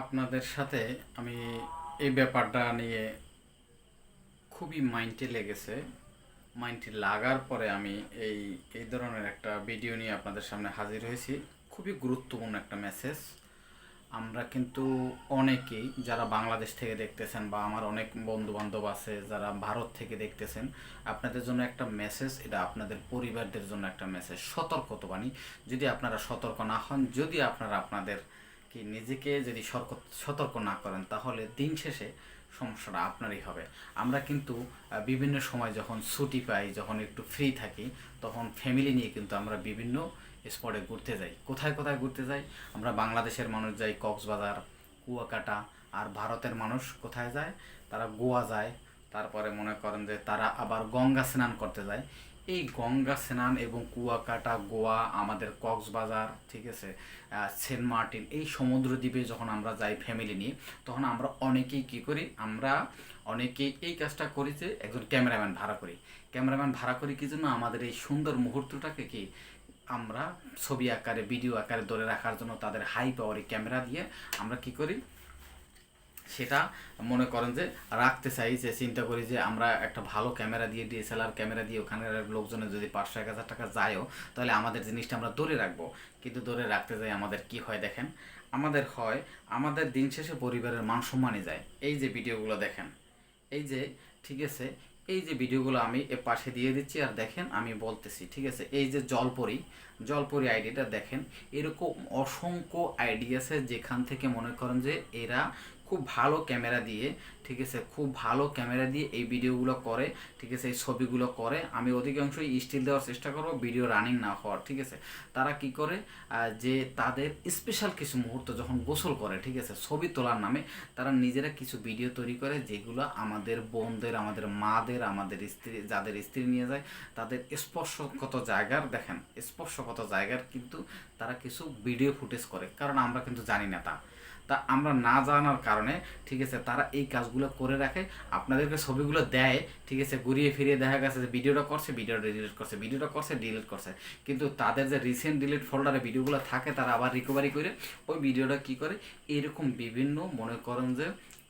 আপনাদের সাথে আমি এই ব্যাপারটা নিয়ে খুবই মাইন্ডে লেগেছে। মাইন্ডে লাগার পরে আমি এই এই ধরনের একটা ভিডিও নিয়ে আপনাদের সামনে হাজির হয়েছি। খুবই গুরুত্বপূর্ণ একটা মেসেজ আমরা কিন্তু অনেকেই যারা বাংলাদেশ থেকে দেখতেছেন বা আমার অনেক বন্ধু বান্ধব আছে যারা ভারত থেকে দেখতেছেন, আপনাদের জন্য একটা মেসেজ এটা আপনাদের পরিবারদের জন্য একটা মেসেজ সতর্কতবাণী যদি আপনারা সতর্ক না হন, যদি আপনারা আপনাদের কি নিজেকে যদি সতর্ক না করেন, তাহলে দিন শেষে সমস্যাটা আপনারই হবে। আমরা কিন্তু বিভিন্ন সময় যখন ছুটি পাই, যখন একটু ফ্রি থাকি, তখন ফ্যামিলি নিয়ে কিন্তু আমরা বিভিন্ন স্পটে ঘুরতে যাই। কোথায় কোথায় ঘুরতে যাই? আমরা বাংলাদেশের মানুষ যাই, কক্সবাজার, কুয়াকাটা, আর ভারতের মানুষ কোথায় যায়? তারা গোয়া যায়। তারপরে মনে করেন যে তারা আবার গঙ্গা স্নান করতে যায়। এই গঙ্গা স্নান এবং কুয়াকাটা, গোয়া, আমাদের কক্সবাজার, ঠিক আছে সেন্ট মার্টিন, এই সমুদ্র দ্বীপে যখন আমরা যাই ফ্যামিলি নিয়ে, তখন আমরা অনেকেই কী করি, আমরা অনেকেই এই কাজটা করি যে একজন ক্যামেরাম্যান ভাড়া করি। ক্যামেরাম্যান ভাড়া করি কি জন্য? আমাদের এই সুন্দর মুহূর্তটাকে কি, আমরা ছবি আকারে ভিডিও আকারে ধরে রাখার জন্য তাদের হাই পাওয়ারি ক্যামেরা দিয়ে আমরা কি করি সেটা মনে করেন যে রাখতে চাই, যে চিন্তা করি যে আমরা একটা ভালো ক্যামেরা দিয়ে, ডিএসএলআর ক্যামেরা দিয়ে ওখানের লোকজনের যদি পাঁচশো, এক হাজার টাকা যায়ও, তাহলে আমাদের জিনিসটা আমরা ধরে রাখব। কিন্তু ধরে রাখতে যাই আমাদের কি হয় দেখেন? আমাদের হয়, আমাদের দিন শেষে পরিবারের মান সম্মানই যায়। এই যে ভিডিওগুলো দেখেন, এই যে, ঠিক আছে, এই যে ভিডিওগুলো আমি এ পাশে দিয়ে দিচ্ছি আর দেখেন আমি বলতেছি, ঠিক আছে, এই যে জলপরি জলপরি আইডিটা দেখেন, এরকম অসংখ্য আইডি আছে যেখান থেকে মনে করেন যে এরা খুব ভালো ক্যামেরা দিয়ে, ঠিক আছে? খুব ভালো ক্যামেরা দিয়ে এই ভিডিওগুলো করে, ঠিক আছে? এই ছবিগুলো করে। আমি অধিকাংশই স্টিল দেওয়ার চেষ্টা করব ভিডিও রানিং না হওয়ার, ঠিক আছে? তারা কি করে? যে তাদের স্পেশাল কিছু মুহূর্ত যখন গোসল করে, ঠিক আছে? ছবি তোলার নামে তারা নিজেরা কিছু ভিডিও তৈরি করে যেগুলো আমাদের বোনদের, আমাদের মাদের, আমাদের স্ত্রী, যাদের স্ত্রী নিয়ে যায়, তাদের স্পর্শগত জায়গার, দেখেন, স্পর্শগত জায়গার কিন্তু তারা কিছু ভিডিও ফুটেজ করে, কারণ আমরা কিন্তু জানি না তা। তা আমরা না জানার কারণে ঠিক আছে, তারা এই কাজগুলো করে রাখে, আপনাদেরকে ছবিগুলো দেয়, ঠিক আছে, ঘুরিয়ে ফিরিয়ে দেখা গেছে যে ভিডিওটা করছে, ভিডিওটা ডিলিট করছে, ভিডিওটা করছে ডিলিট করছে। কিন্তু তাদের যে রিসেন্ট ডিলিট ফোল্ডারে ভিডিওগুলো থাকে, তারা আবার রিকভারি করে, ওই ভিডিওটা কি করে? এরকম বিভিন্ন, মনে করেন যে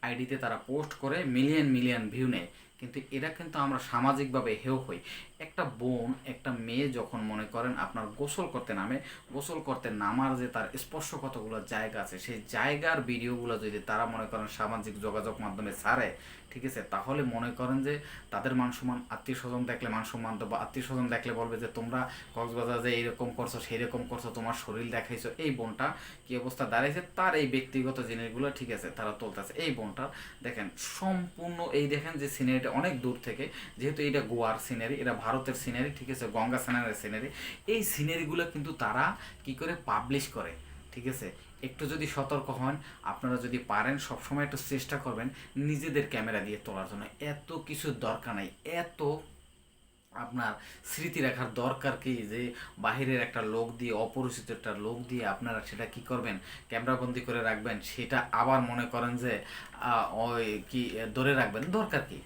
আইডিতে তারা পোস্ট করে মিলিয়ন মিলিয়ন ভিউ নেয়। কিন্তু এরা কিন্তু আমরা সামাজিকভাবে হেও হই। একটা বোন, একটা মেয়ে যখন মনে করেন আপনার গোসল করতে নামে, গোসল করতে নামার যে তার স্পর্শ কতগুলো জায়গা আছে, সেই জায়গার ভিডিওগুলো যদি তারা মনে করেন সামাজিক যোগাযোগ মাধ্যমে ছাড়ে, ঠিক আছে? তাহলে মনে করেন যে তাদের মান সম্মান আত্মীয় স্বজন দেখলে মান সম্মান দেবো আত্মীয় স্বজন দেখলে বলবে যে, তোমরা কক্সবাজার যে এইরকম করছ সেই রকম করছ, তোমার শরীর দেখাইছো। এই বোনটা কি অবস্থা দাঁড়াইছে? তার এই ব্যক্তিগত জিনিসগুলো, ঠিক আছে, তারা তুলতেছে। এই বোনটা, দেখেন, সম্পূর্ণ এই দেখেন যে সিনারিটা অনেক দূর থেকে, যেহেতু এটা গোয়ার সিনারি, এটা ভারতের সিনারি, ঠিক আছে? গঙ্গা স্নানের সিনারি। এই সিনারিগুলো কিন্তু তারা কি করে পাবলিশ করে, ঠিক আছে? একটু যদি সতর্ক হন, আপনারা যদি পারেন, সবসময় একটু চেষ্টা করবেন নিজেদের ক্যামেরা দিয়ে তোলার জন্য। এত কিছু দরকার নাই, এত আপনার স্মৃতি রাখার দরকার কি যে বাহিরের একটা লোক দিয়ে, অপরিচিত একটা লোক দিয়ে আপনারা সেটা কি করবেন? ক্যামেরাবন্দি করে রাখবেন, সেটা আবার মনে করেন যে ওই কি, ধরে রাখবেন, দরকার কি?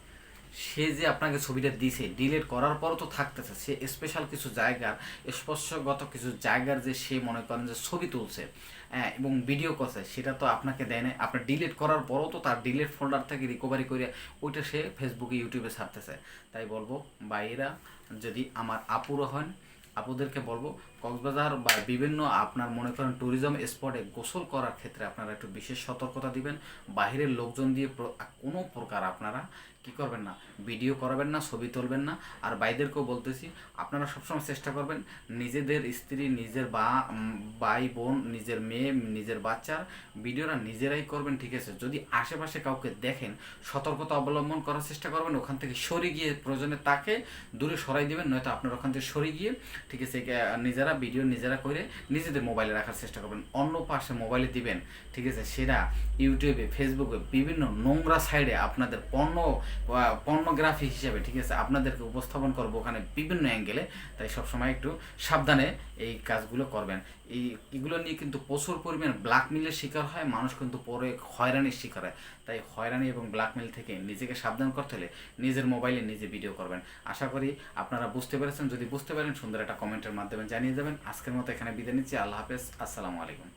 সে যে আপনাকে ছবিটা দিছে ডিলেট করার পরও তো থাকতেছে। সে স্পেশাল কিছু জায়গার, স্পর্শগত কিছু জায়গার যে সে মনে করেন যে ছবি তুলছে হ্যাঁ এবং ভিডিও করছে, সেটা তো আপনাকে দেয় না আপনার ডিলেট করার পরও তো তার ডিলেট ফোল্ডার থেকে রিকভারি করে ওইটা সে ফেসবুকে ইউটিউবে ছাড়তেছে। তাই বলব বাইরা যদি আমার আপুরও হন আপুদেরকে বলব, কক্সবাজার বা বিভিন্ন আপনার মনে করেন ট্যুরিজম স্পটে গোসল করার ক্ষেত্রে আপনারা একটু বিশেষ সতর্কতা দিবেন। বাহিরের লোকজন দিয়ে কোনো প্রকার আপনারা কি করবেন না ভিডিও করাবেন না, ছবি তুলবেন না। আর বাইদেরকেও বলতেছি, আপনারা সবসময় চেষ্টা করবেন নিজেদের স্ত্রী, নিজের বা ভাই, বোন, নিজের মেয়ে, নিজের বাচ্চার ভিডিওরা নিজেরাই করবেন, ঠিক আছে? যদি আশেপাশে কাউকে দেখেন, সতর্কতা অবলম্বন করার চেষ্টা করবেন, ওখান থেকে সরে গিয়ে প্রয়োজনে তাকে দূরে সরাই দেবেন, নয়তো আপনার ওখান থেকে সরে গিয়ে ঠিক আছে নিজেরা ভিডিও নিজেরা করে নিজেদের মোবাইলে রাখার চেষ্টা করবেন। অন্য পাশে মোবাইলে দিবেন, ঠিক আছে, সেটা ইউটিউবে ফেসবুকে বিভিন্ন নোংরা সাইডে আপনাদের পণ্য পর্নোগ্রাফি হিসেবে, ঠিক আছে, আপনাদেরকে উপস্থাপন করব ওখানে বিভিন্ন অ্যাঙ্গেলে তাই সবসময় একটু সাবধানে এই কাজগুলো করবেন। এই, এগুলো নিয়ে কিন্তু প্রচুর পরিমাণ ব্ল্যাকমেলের শিকার হয়, মানুষ কিন্তু পরে হয়রানির শিকার হয়। তাই হয়রানি এবং ব্ল্যাকমেল থেকে নিজেকে সাবধান করতে হলে নিজের মোবাইলে নিজে ভিডিও করবেন। আশা করি আপনারা বুঝতে পেরেছেন। যদি বুঝতে পারেন, সুন্দর একটা কমেন্টের মাধ্যমে জানিয়ে যাবেন। আজকের মতো এখানে বিদায় নিচ্ছি। আল্লাহ হাফেজ। আসসালামু আলাইকুম।